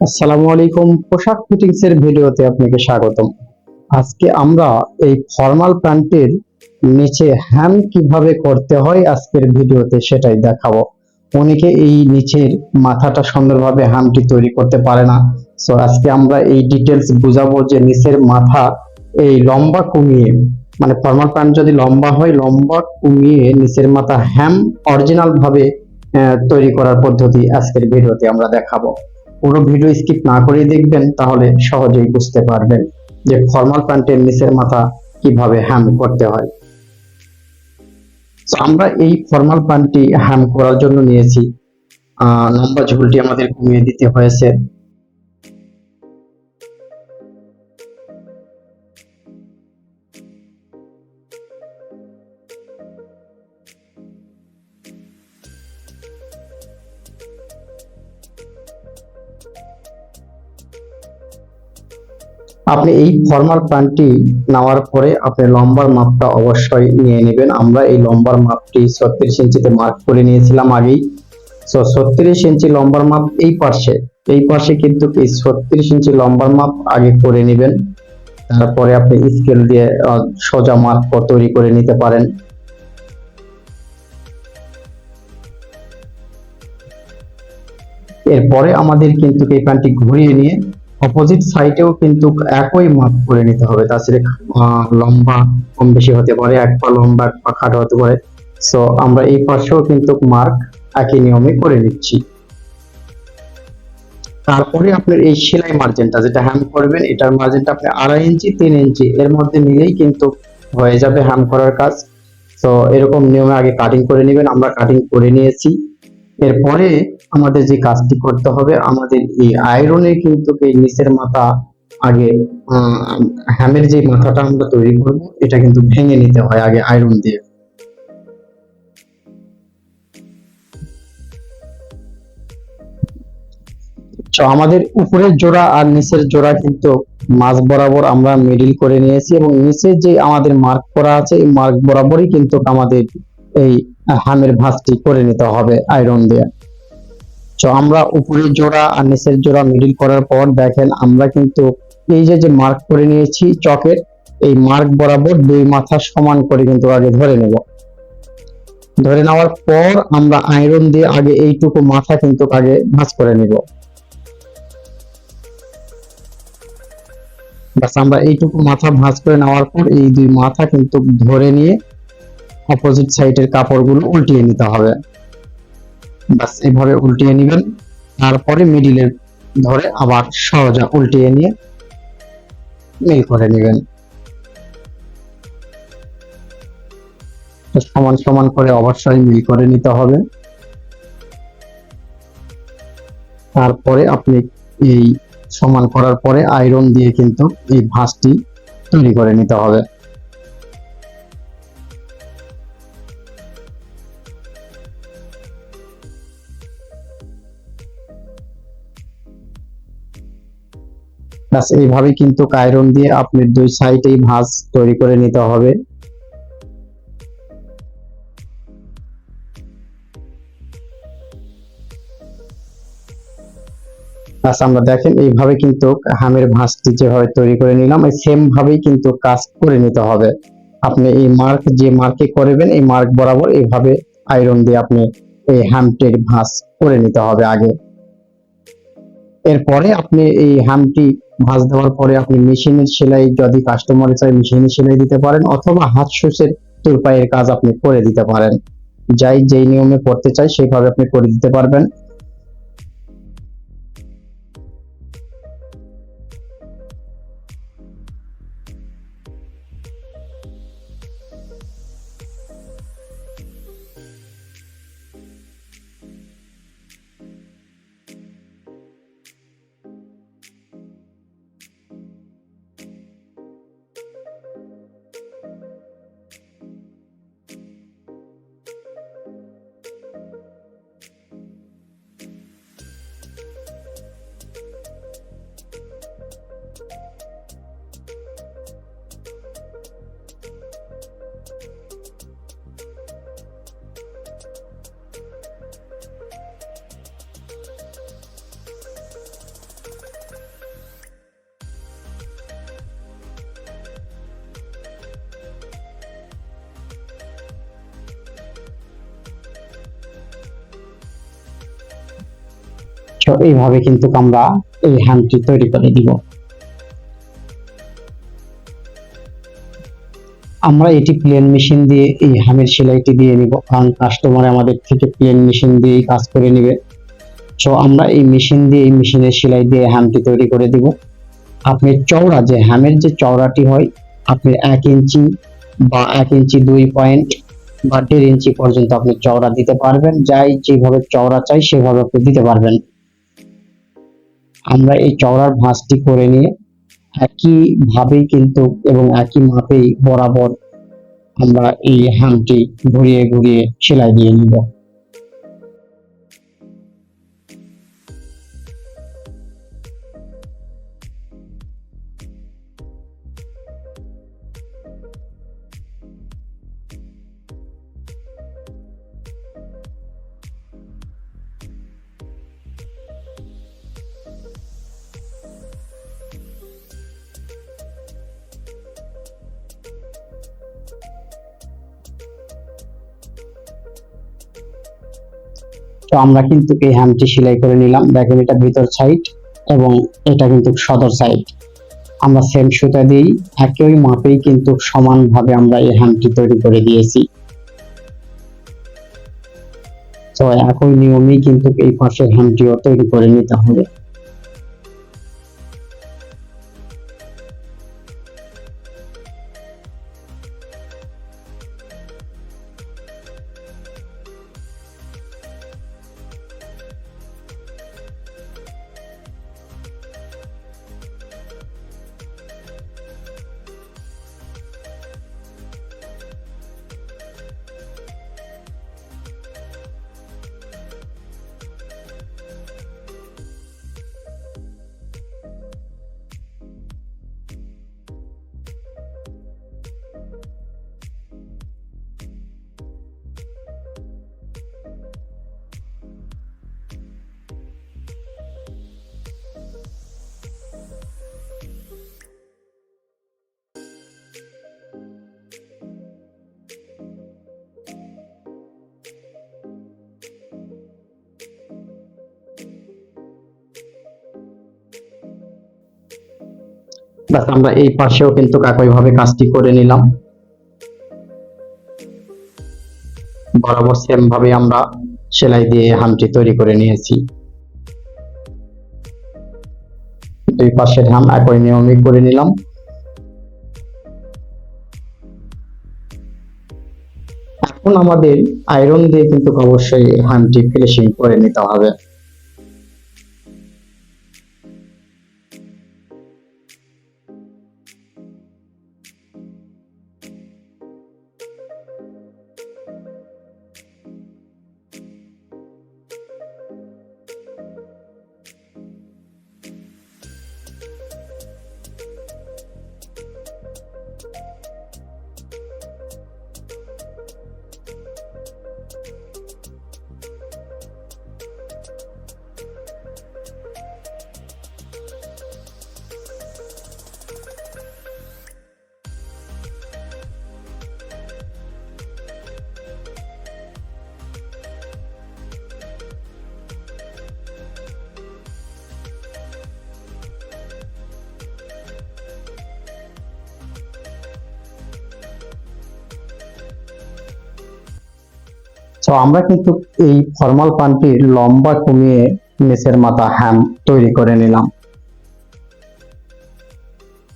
আসসালামু আলাইকুম। পোশাক ফিটিংস এর ভিডিওতে আপনাকে স্বাগতম। আজকে আমরা এই ফর্মাল প্যান্টের নিচে হ্যাম কীভাবে করতে হয় আজকের ভিডিওতে সেটাই দেখাবো। অনেকে এই নিচের মাথাটা সুন্দরভাবে হ্যামটি তৈরি করতে পারে না। সো আজকে আমরা এই ডিটেলস বুঝাবো যে নিচের মাথা এই লম্বা কমিয়ে মানে ফর্মাল প্যান্ট যদি লম্বা হয়, লম্বা কমিয়ে নিচের মাথা হ্যাম অরিজিনাল ভাবে তৈরি করার পদ্ধতি আজকের ভিডিওতে আমরা দেখাবো। পুরো ভিডিও স্কিপ না করে দেখবেন, তাহলে সহজেই বুঝতে পারবেন যে ফর্মাল প্যান্টের নিচের মাথা কীভাবে হ্যাম করতে হয়। আমরা এই ফর্মাল প্যান্টটি হ্যাম করার জন্য নিয়েছি। লম্বা ঝুলটি আমাদের কমিয়ে দিতে হয়েছে। আপনি এই ফর্মাল প্যান্টটি নেওয়ার পরে আপনি লম্বার মাপটা অবশ্যই নিয়ে নেবেন। আমরা এই লম্বার মাপটি ছত্রিশ ইঞ্চিতে মার্ক করে নিয়েছিলাম আগেই। তো ছত্রিশ ইঞ্চি লম্বার মাপ এই পাশে। এই পাশে কিন্তু এই ছত্রিশ ইঞ্চি লম্বার মাপ আগে করে নেবেন। তারপরে আপনি স্কেল দিয়ে সোজা মার্ক তৈরি করে নিতে পারেন। এরপরে আমাদের কিন্তু এই প্যান্টটি ঘুরিয়ে নিয়ে অপোজিট সাইডেও কিন্তু একই মাপ করে নিতে হবে। তাছাড়া লম্বা, কম বেশি হতে পারে, এক পা লম্বা, এক পা খাটো হতে পারে। সো আমরা এই পাশেও কিন্তু মার্ক একই নিয়মে করে নিচ্ছি। তারপরে আপনার এই সেলাই মার্জিনটা যেটা হ্যাম করবেন, এটার মার্জিনটা আপনি আড়াই ইঞ্চি, তিন ইঞ্চি, এর মধ্যে নিলেই কিন্তু হয়ে যাবে হ্যাম করার কাজ। তো এরকম নিয়মে আগে কাটিং করে নেবেন। আমরা কাটিং করে নিয়েছি। এরপরে আমাদের যে কাজটি করতে হবে, আমাদের এই আয়রনে কিন্তু এই নিচের মাথা আগে হ্যামের যে মাথাটা আমরা তৈরি করব, এটা কিন্তু ভেঙে নিতে হয় আগে আয়রন দিয়ে। তো আমাদের উপরের জোড়া আর নিচের জোড়া কিন্তু মাঝ বরাবর আমরা মিডিল করে নিয়েছি এবং নিচে যে আমাদের মার্ক করা আছে, এই মার্ক বরাবরই কিন্তু আমাদের এই হামের ভাঁজটি করে নিতে হবে আয়রন দিয়ে। তো আমরা উপরের জোড়া আর নিচের জোড়া মিডিল করার পর দেখেন আমরা কিন্তু এই যে যে মার্ক করে নিয়েছি চকের, এই মার্ক বরাবর দুই মাথা সমান করে কিন্তু আগে ধরে নেব। ধরে নেওয়ার পর আমরা আয়রন দিয়ে আগে এইটুকু মাথা কিন্তু আগে ভাঁজ করে নিব। আমরা এইটুকু মাথা ভাঁজ করে নেওয়ার পর এই দুই মাথা কিন্তু ধরে নিয়ে অপোজিট সাইডের কাপড়গুলো উল্টিয়ে নিতে হবে। বাস এভাবে উল্টিয়ে নেবেন। তারপরে মিডিলে ধরে আবার সহজা উল্টিয়ে নিয়ে মিল করে নেবেন। সমান সমান করে অবশ্যই মিল করে নিতে হবে। তারপরে আপনি এই সমান করার পরে আয়রন দিয়ে কিন্তু এই ভাঁজটি তৈরি করে নিতে হবে। ব্যাস এইভাবে কিন্তু আয়রন দিয়ে আপনি দুই সাইডেই ভাঁজ তৈরি করে নিতে হবে। আচ্ছা আমরা দেখেন, এইভাবে কিন্তু হামের ভাঁজটি যেভাবে তৈরি করে নিলাম, এই সেম ভাবেই কিন্তু কাজ করে নিতে হবে। আপনি এই মার্ক, যে মার্কে করবেন, এই মার্ক বরাবর এইভাবে আয়রন দিয়ে আপনি এই হ্যামটির ভাঁজ করে নিতে হবে আগে। এরপরে আপনি এই হামটি ভাঁজ দেওয়ার পরে আপনি মেশিনের সেলাই, যদি কাস্টমার চাই মেশিনে সেলাই দিতে পারেন অথবা হাত সুসের তুরপাইয়ের কাজ আপনি করে দিতে পারেন। যাই যেই নিয়মে করতে চাই সেইভাবে আপনি করে দিতে পারবেন। তো এইভাবে কিন্তু আমরা এই হ্যামটি তৈরি করে দিব। আমরা এটি প্লেন মেশিন দিয়ে এই হ্যামের সেলাইটি দিয়ে নিব, কারণ কাস্টমার আমাদের থেকে প্লেন মেশিন দিয়েই কাজ করে নেবে। তো আমরা এই মেশিন দিয়ে, এই মেশিনের সেলাই দিয়ে হ্যামটি তৈরি করে দিব। আপনি চওড়া যে হ্যামের যে চওড়াটি হয়, আপনি এক ইঞ্চি বা এক ইঞ্চি দুই পয়েন্ট বা দেড় ইঞ্চি পর্যন্ত আপনি চওড়া দিতে পারবেন। যাই যেভাবে চওড়া চাই, সেভাবে আপনি দিতে পারবেন। আমরা এই চওড়ার ভাঁজটি করে নিয়ে একই ভাবেই কিন্তু এবং একই মাপেই বরাবর আমরা এই হ্যামটি ঘুরিয়ে ঘুরিয়ে সেলাই দিয়ে নিব। তো আমরা কিন্তু এই হ্যামটি সেলাই করে নিলাম। দেখেন এটা ভিতর সাইড এবং এটা কিন্তু সদর সাইড আমরা সেম সুতা দিয়েই, একই মাপেই কিন্তু সমানভাবে আমরা এই হ্যামটি তৈরি করে দিয়েছি। তো একই নিয়মেই কিন্তু এই পাশের হ্যামটিও তৈরি করে নিতে হবে। ব্যাস আমরা এই পাশেও কিন্তু একই ভাবে কাজটি করে নিলাম। বরাবর সেম ভাবে আমরা সেলাই দিয়ে হামটি তৈরি করে নিয়েছি। দুই পাশের হাম একই নিয়মে করে নিলাম। এখন আমাদের আয়রন দিয়ে কিন্তু অবশ্যই হামটি ফিনিশিং করে নিতে হবে। তো আমরা কিন্তু এই ফর্মাল পানটির লম্বা কমিয়ে নিচের মাথা হ্যাম তৈরি করে নিলাম।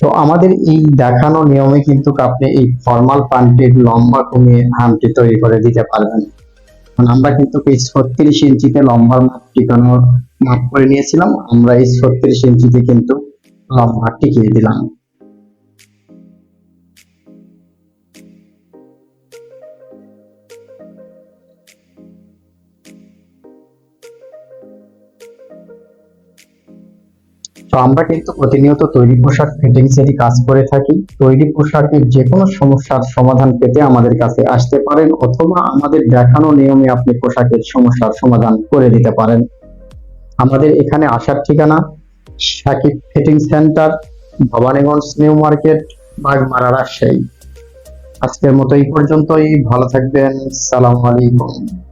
তো, আমাদের এই দেখানো নিয়মে কিন্তু আপনি এই ফর্মাল পানটির লম্বা কমিয়ে হ্যামটি তৈরি করে দিতে পারবেন। আমরা কিন্তু এই ছত্রিশ ইঞ্চিতে লম্বার মাপ টিকানোর মাপ করে নিয়েছিলাম। আমরা এই ছত্রিশ ইঞ্চিতে কিন্তু লম্বা টিকিয়ে দিলাম। তো আমরা কিন্তু প্রতিনিয়ত তৈরি পোশাক ফিটিংস এরই কাজ করে থাকি। তৈরি পোশাকের যে কোনো সমস্যার সমাধান পেতে আমাদের কাছে আসতে পারেন অথবা আমাদের দেখানো নিয়মে আপনি পোশাকের সমস্যার সমাধান করে দিতে পারেন। আমাদের এখানে আসার ঠিকানা Sakib fitting centre, Bhabaniganj new market Bagmara Rajshahi. আজকের মতো এই পর্যন্তই। ভালো থাকবেন। সালাম আলাইকুম।